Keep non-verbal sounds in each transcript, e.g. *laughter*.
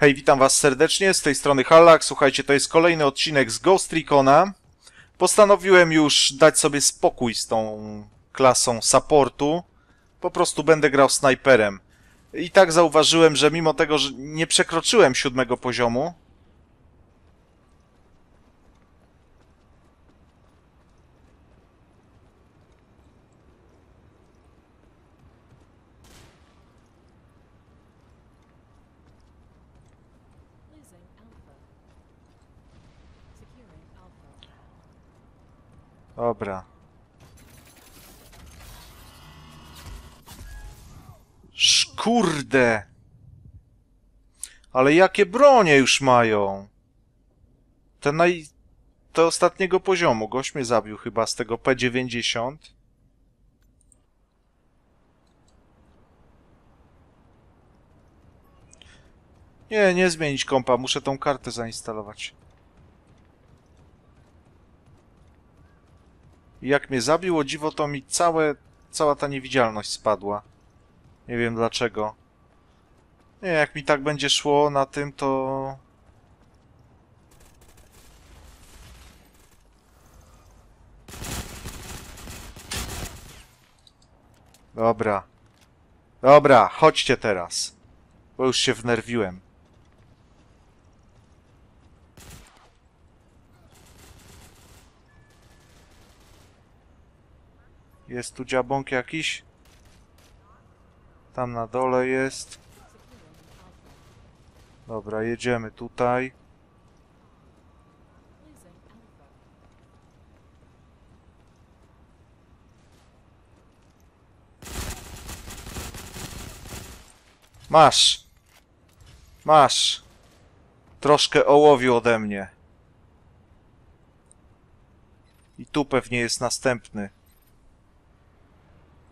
Hej, witam was serdecznie, z tej strony Hallak. Słuchajcie, to jest kolejny odcinek z Ghost Recona. Postanowiłem już dać sobie spokój z tą klasą supportu. Po prostu będę grał snajperem. I tak zauważyłem, że mimo tego, że nie przekroczyłem siódmego poziomu, Losing Alpha. Securing Alpha. Dobra. Szkurde! Ale jakie bronie już mają? Te naj... Te ostatniego poziomu. Gość mnie zabił chyba z tego P90. Nie, nie zmienić kompa. Muszę tą kartę zainstalować. Jak mnie zabił, o dziwo, to mi całe, cała ta niewidzialność spadła. Nie wiem dlaczego. Nie, jak mi tak będzie szło na tym, to... Dobra. Dobra, chodźcie teraz. Bo już się wnerwiłem. Jest tu dziabąk jakiś? Tam na dole jest. Dobra, jedziemy tutaj. Masz! Masz! Troszkę ołowiu ode mnie. I tu pewnie jest następny.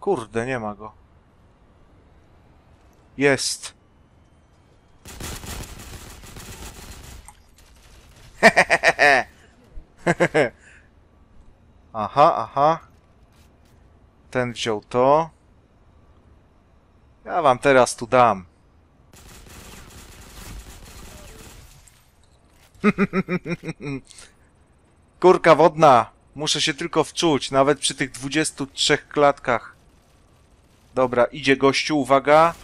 Kurde, nie ma go. Jest. *laughs* Aha, aha. Ten wziął to. Ja wam teraz tu dam. *laughs* Kurka wodna. Muszę się tylko wczuć, nawet przy tych 23 klatkach. Dobra, idzie gościu, uwaga.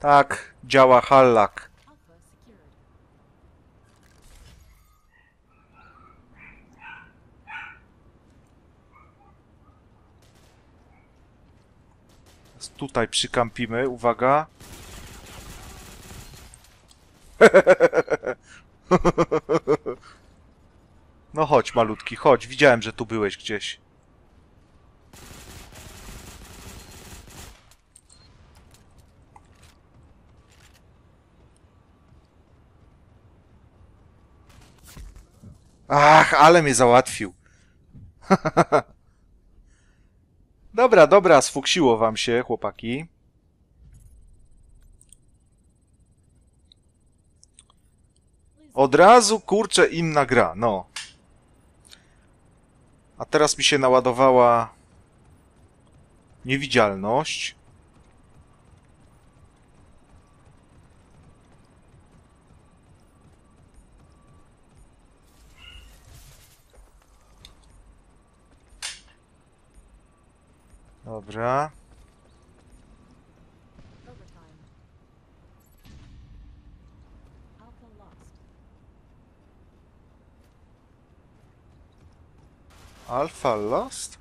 Tak, działa hallak. Tutaj przykampimy, uwaga. *laughs* No chodź, malutki, chodź. Widziałem, że tu byłeś gdzieś. Ach, ale mnie załatwił. *laughs* Dobra, dobra, sfuksiło wam się, chłopaki. Od razu, kurczę, inna gra, no. A teraz mi się naładowała niewidzialność. Dobra. Alpha Lost?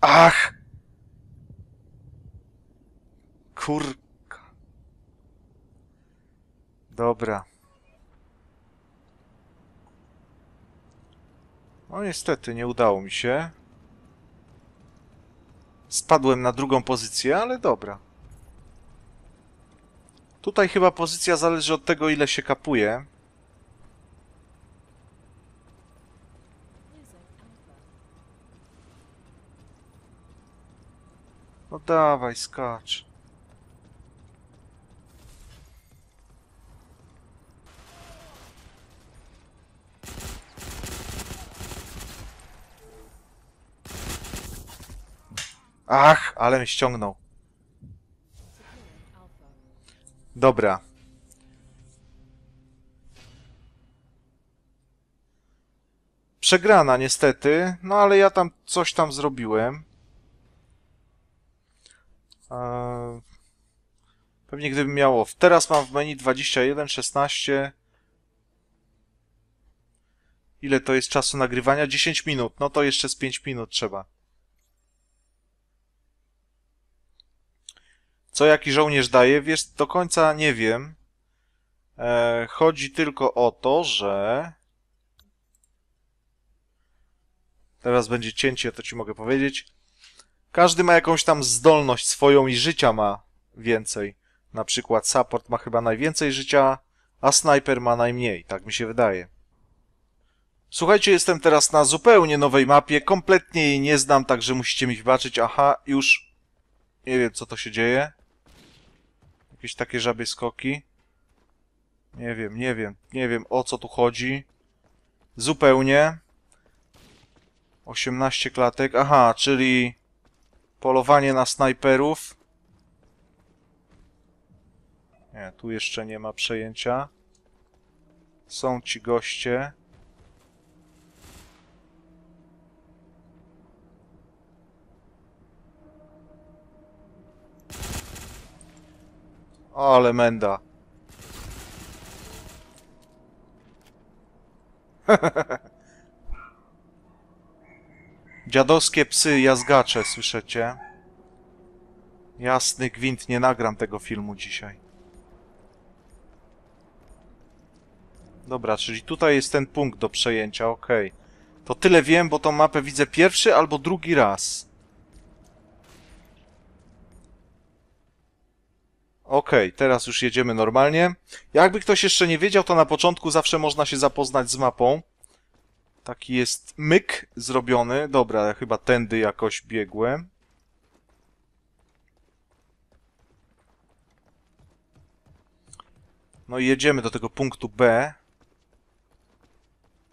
Ach! Kurka. Dobra. No niestety, nie udało mi się. Spadłem na drugą pozycję, ale dobra. Tutaj chyba pozycja zależy od tego, ile się kapuje. No dawaj, skacz. Ach, ale mnie ściągnął. Dobra. Przegrana niestety, no ale ja tam coś tam zrobiłem. Eee, Pewnie gdybym miało. Teraz mam w menu 21, 16. Ile to jest czasu nagrywania? 10 minut. No to jeszcze z 5 minut trzeba. Co jaki żołnierz daje? Wiesz, do końca nie wiem. E, chodzi tylko o to, że... Teraz będzie cięcie, to ci mogę powiedzieć. Każdy ma jakąś tam zdolność swoją i życia ma więcej. Na przykład support ma chyba najwięcej życia, a sniper ma najmniej, tak mi się wydaje. Słuchajcie, jestem teraz na zupełnie nowej mapie, kompletnie jej nie znam, także musicie mi wybaczyć. Aha, już nie wiem co to się dzieje. Jakieś takie żabie skoki. Nie wiem, nie wiem, nie wiem o co tu chodzi. Zupełnie. 18 klatek. Aha, czyli polowanie na snajperów. Nie, tu jeszcze nie ma przejęcia. Są ci goście. Ale menda. *laughs* Dziadowskie psy jazgacze, słyszycie? Jasny gwint, nie nagram tego filmu dzisiaj. Dobra, czyli tutaj jest ten punkt do przejęcia, okej. To tyle wiem, bo tą mapę widzę pierwszy albo drugi raz. Okej, teraz już jedziemy normalnie. Jakby ktoś jeszcze nie wiedział, to na początku zawsze można się zapoznać z mapą. Taki jest myk zrobiony. Dobra, ja chyba tędy jakoś biegłem. No i jedziemy do tego punktu B.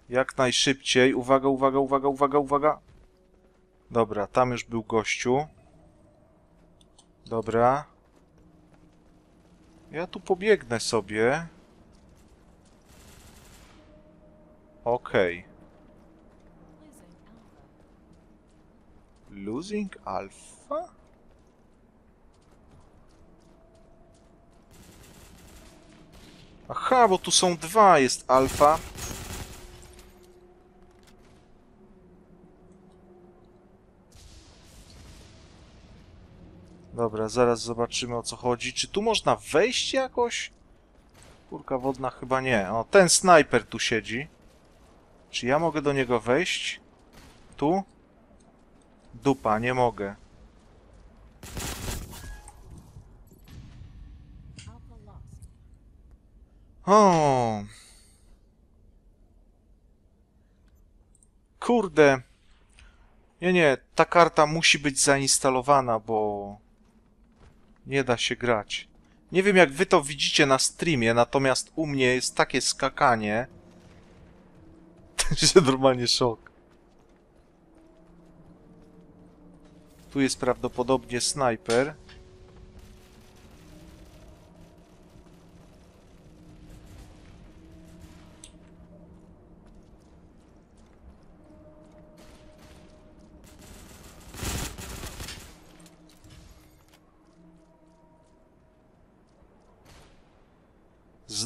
Jak najszybciej. Uwaga, uwaga, uwaga, uwaga, uwaga. Dobra, tam już był gościu. Dobra. Ja tu pobiegnę sobie. Okej. Alpha. Losing Alpha? Aha, bo tu są dwa, jest alfa. Dobra, zaraz zobaczymy o co chodzi. Czy tu można wejść jakoś? Kurka wodna chyba nie. O, ten snajper tu siedzi. Czy ja mogę do niego wejść? Tu? Dupa, nie mogę. O. Kurde. Nie, nie, ta karta musi być zainstalowana, bo nie da się grać. Nie wiem jak wy to widzicie na streamie, natomiast u mnie jest takie skakanie, *laughs* że normalnie szok. Tu jest prawdopodobnie snajper.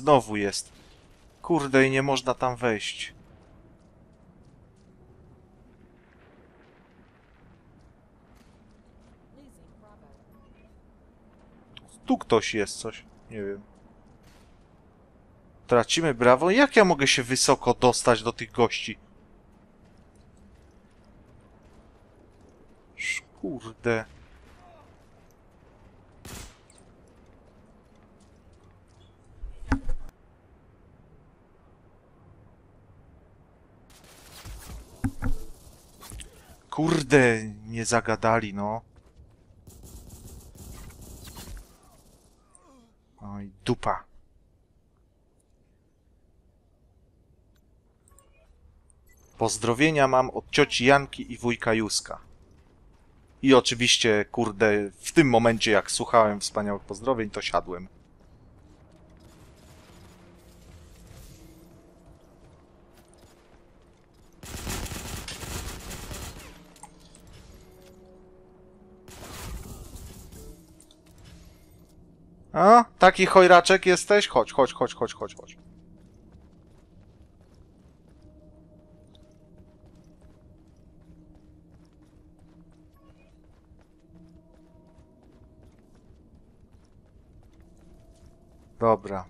Znowu jest. Kurde, i nie można tam wejść. Tu ktoś jest, coś. Nie wiem. Tracimy brawo. Jak ja mogę się wysoko dostać do tych gości? Kurde. Kurde, nie zagadali, no. Oj, dupa. Pozdrowienia mam od cioci Janki i wujka Józka. I oczywiście, kurde, w tym momencie, jak słuchałem wspaniałych pozdrowień, to siadłem. A? Taki chojraczek jesteś? Chodź, chodź, chodź, chodź, chodź, chodź. Dobra.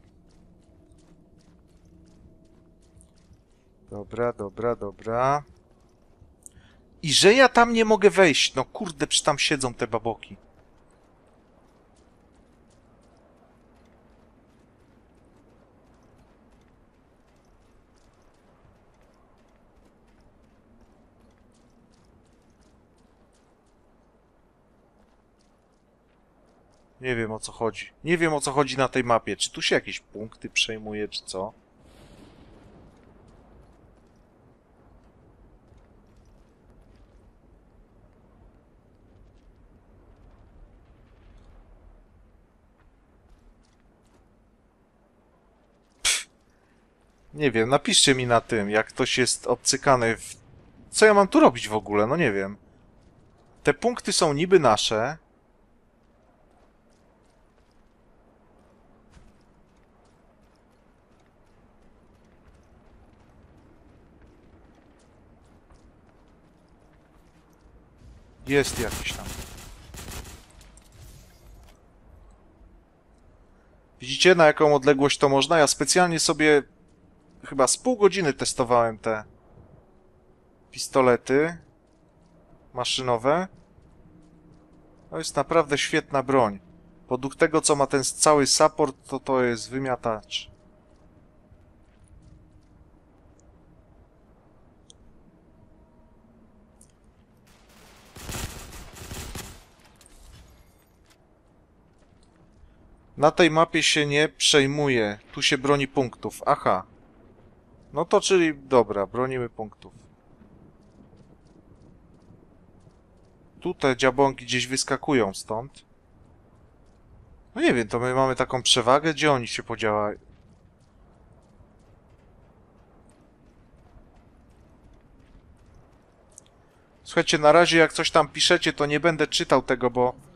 Dobra, dobra, dobra. I że ja tam nie mogę wejść. No kurde, przy tam siedzą te baboki. Nie wiem o co chodzi. Nie wiem o co chodzi na tej mapie. Czy tu się jakieś punkty przejmuje, czy co? Nie wiem, napiszcie mi na tym, jak ktoś jest obcykany w... Co ja mam tu robić w ogóle? No nie wiem. Te punkty są niby nasze, Jest jakiś tam. Widzicie, na jaką odległość to można? Ja specjalnie sobie chyba z pół godziny testowałem te pistolety maszynowe. To jest naprawdę świetna broń. Podług tego, co ma ten cały support, to to jest wymiatacz. Na tej mapie się nie przejmuje. Tu się broni punktów. Aha. No to czyli dobra, bronimy punktów. Tu te dziabonki gdzieś wyskakują stąd. No nie wiem, to my mamy taką przewagę, gdzie oni się podziałają. Słuchajcie, na razie jak coś tam piszecie, to nie będę czytał tego, bo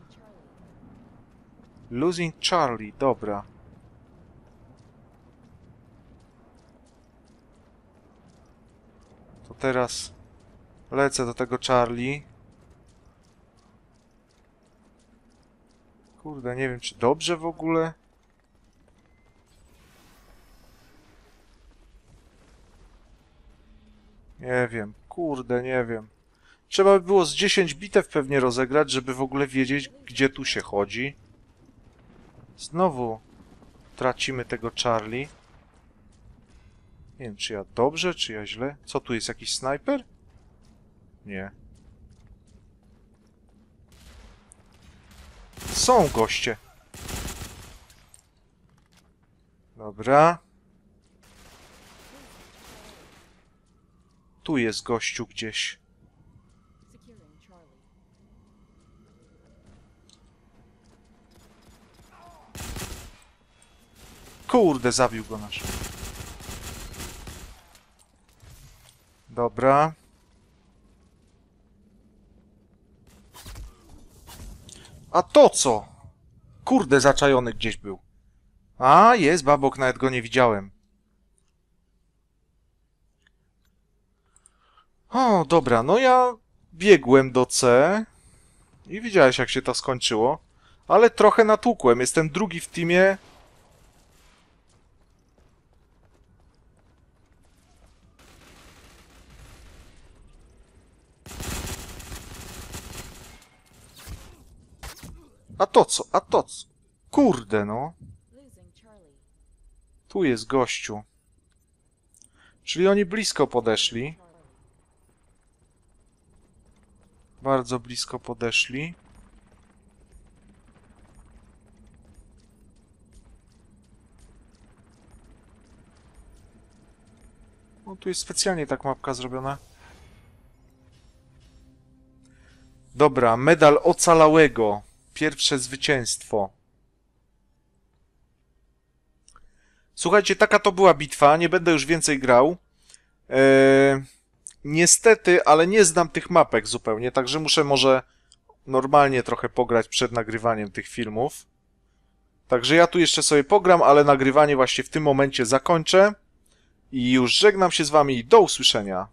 Losing. Charlie, dobra. To teraz lecę do tego Charlie. Kurde, nie wiem czy dobrze w ogóle. Nie wiem, kurde, nie wiem. Trzeba by było z 10 bitew pewnie rozegrać, żeby w ogóle wiedzieć, gdzie tu się chodzi. Znowu tracimy tego Charlie. Nie wiem, czy ja dobrze, czy ja źle. Co tu jest, jakiś snajper? Nie. Są goście. Dobra. Tu jest gościu gdzieś. Kurde, zabił go nasz. Dobra. A to co? Kurde, zaczajony gdzieś był. A, jest babok, nawet go nie widziałem. O, dobra, no ja biegłem do C i widziałeś jak się to skończyło, ale trochę natłukłem. Jestem drugi w teamie, A to co? A to co? Kurde no. Tu jest gościu. Czyli oni blisko podeszli. Bardzo blisko podeszli. No tu jest specjalnie tak mapka zrobiona. Dobra, medal ocalałego. Pierwsze zwycięstwo. Słuchajcie, taka to była bitwa. Nie będę już więcej grał. Eee, niestety, ale nie znam tych mapek zupełnie, także muszę może normalnie trochę pograć przed nagrywaniem tych filmów. Także ja tu jeszcze sobie pogram, ale nagrywanie właśnie w tym momencie zakończę. I już żegnam się z wami. Do usłyszenia.